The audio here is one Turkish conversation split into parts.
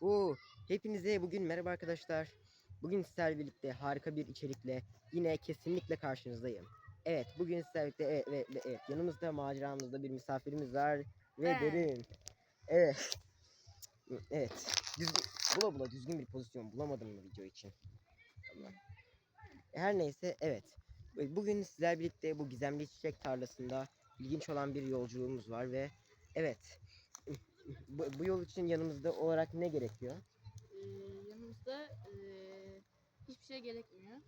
Oo, hepinize bugün merhaba arkadaşlar. Bugün sizlerle birlikte harika bir içerikle yine kesinlikle karşınızdayım. Evet, bugün sizlerle birlikte evet, evet, evet, yanımızda maceramızda bir misafirimiz var ve Ben. derin. Evet. Evet. Düzgün, bula bula düzgün bir pozisyon bulamadım mı video için? Her neyse evet. Bugün sizlerle birlikte bu gizemli çiçek tarlasında ilginç olan bir yolculuğumuz var ve evet. Bu, bu yol için yanımızda olarak ne gerekiyor? Ee, yanımızda ee, hiçbir şey gerekmiyor.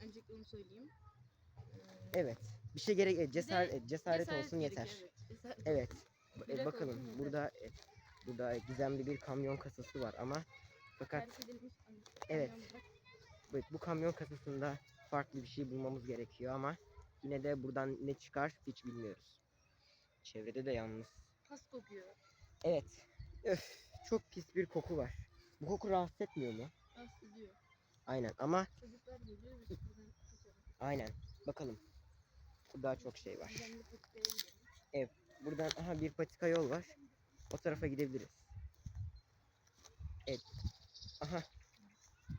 Öncelikle onu söyleyeyim. Ee, Evet. Bir şey gerek e, cesaret, e, cesaret, cesaret olsun gerekiyor, yeter. Evet. cesaret- Evet. E, Yürek bakalım olsun yeter. burada e, burada gizemli bir kamyon kasası var ama fakat Terk edilmiş kamyon Evet. bırak. evet, bu kamyon kasasında farklı bir şey bulmamız gerekiyor ama yine de buradan ne çıkar hiç bilmiyoruz. Çevrede de yalnız. Pas kokuyor. Evet. Öf, çok pis bir koku var. Bu koku rahatsız etmiyor mu? Pas ediyor. Aynen ama Çocuklar geliyor. Aynen. Bakalım. Burada çok şey var. Gidelim. Buradan aha bir patika yol var. O tarafa gidebiliriz. Evet. Aha.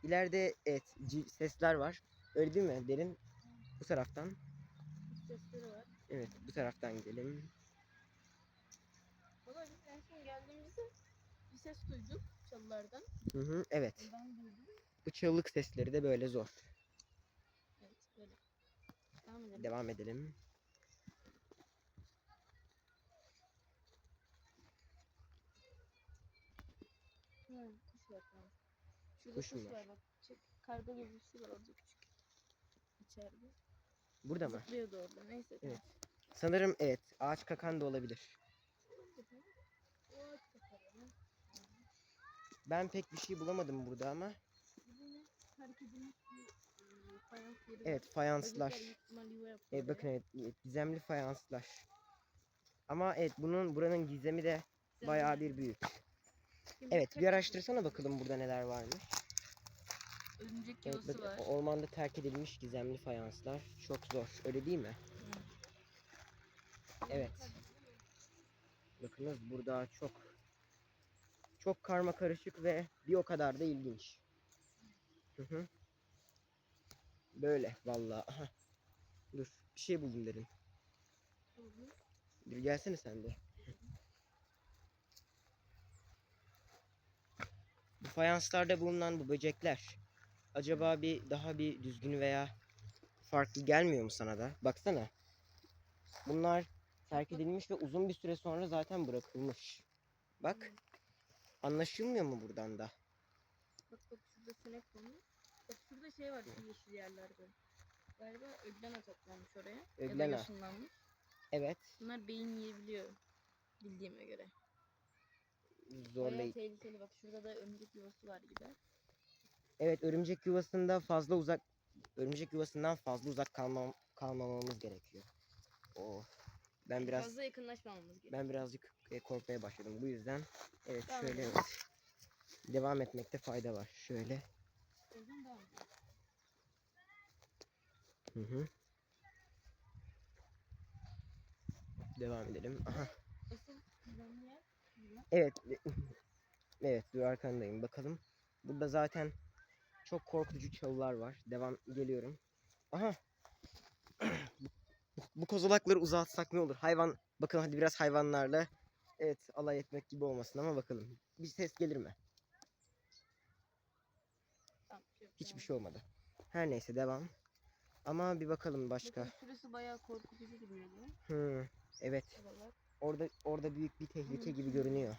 İleride evet ci- sesler var. Öyle değil mi? Derin bu taraftan. Sesleri var. Evet bu taraftan gidelim. Son geldiğimizde bir ses duyduk çalılardan. Hı hı evet. Ben duydum. Bu çığlık sesleri de böyle zor. Evet böyle. Devam edelim. Devam edelim. Ha, kuş var tamam. Şurada Kuş kuş, var? var bak. Karga gibi bir şey var orada küçük. İçeride. Burada mı? Zıplıyordu orada. Neyse. Evet. Sanırım evet ağaç kakan da olabilir. tamam. O ağaç kapalı. Ben pek bir şey bulamadım burada ama. Evet fayanslar. Evet bakın evet, gizemli fayanslar. Ama evet bunun buranın gizemi de bayağı bir büyük. Evet bir araştırsana bakalım burada neler varmış. Örümcek Evet bak, var. ormanda terk edilmiş gizemli fayanslar. Çok zor öyle değil mi? Evet. Bakınız burada çok çok karma karışık ve bir o kadar da ilginç. Böyle vallahi. Dur bir şey buldum derin. Bir gelsene sen de. Bu fayanslarda bulunan bu böcekler acaba bir daha bir düzgün veya farklı gelmiyor mu sana da? Baksana. Bunlar terk edilmiş ve uzun bir süre sonra zaten bırakılmış. Bak. Anlaşılmıyor mu buradan da? Bak bak şurada sinek konu. Bak şurada şey var şu yeşil yerlerde. Galiba öglena toplanmış oraya. Ya da Öglena. yosunlanmış. Evet. Bunlar beyin yiyebiliyor. Bildiğime göre. Zorlayıcı. tehlikeli bak şurada da örümcek yuvası var gibi. Evet örümcek yuvasında fazla uzak örümcek yuvasından fazla uzak kalmam kalmamamız gerekiyor. Of. Ben biraz Fazla yakınlaşmamamız gerekiyor. ben birazcık e, korkmaya başladım. Bu yüzden evet Devam şöyle edelim. evet. devam etmekte fayda var. Şöyle. Hı hı. Devam edelim. Aha. Evet. Evet, dur arkandayım. Bakalım. Burada zaten çok korkutucu çalılar var. Devam geliyorum. Aha. Bu- kozalakları uzatsak ne olur? Hayvan bakın hadi biraz hayvanlarla evet alay etmek gibi olmasın ama bakalım. Bir ses gelir mi? Şey Hiçbir şey olmadı. Her neyse devam. Ama bir bakalım başka. Bakın şurası bayağı korkutucu duruyordu. Hı, evet. Şuralar. Orada orada büyük bir tehlike gibi görünüyor.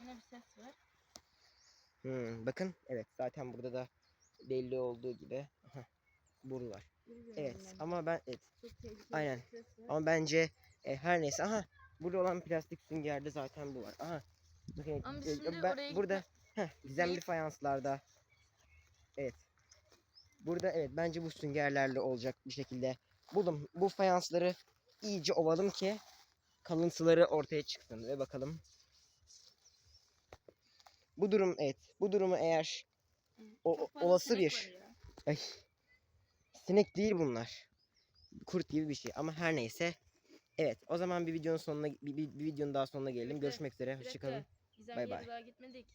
Yine bir ses var. Hı, bakın evet zaten burada da belli olduğu gibi aha, boru var. Evet ben. ama ben evet aynen. var. ama bence e, her neyse aha burada olan plastik süngerde zaten bu var. Aha. Bakın Ama e, şimdi ben- oraya burada heh, gizemli fayanslarda evet. Burada evet bence bu süngerlerle olacak bir şekilde buldum. Bu fayansları iyice ovalım ki kalıntıları ortaya çıksın ve bakalım. Bu durum evet. Bu durumu eğer o- olası bir-. Ay. Sinek değil bunlar. Kurt gibi bir şey ama her neyse. Evet o zaman bir videonun sonuna bir, bir, bir videonun daha sonuna gelelim. Görüşmek üzere. Hoşçakalın. Bay bay. gitmedik.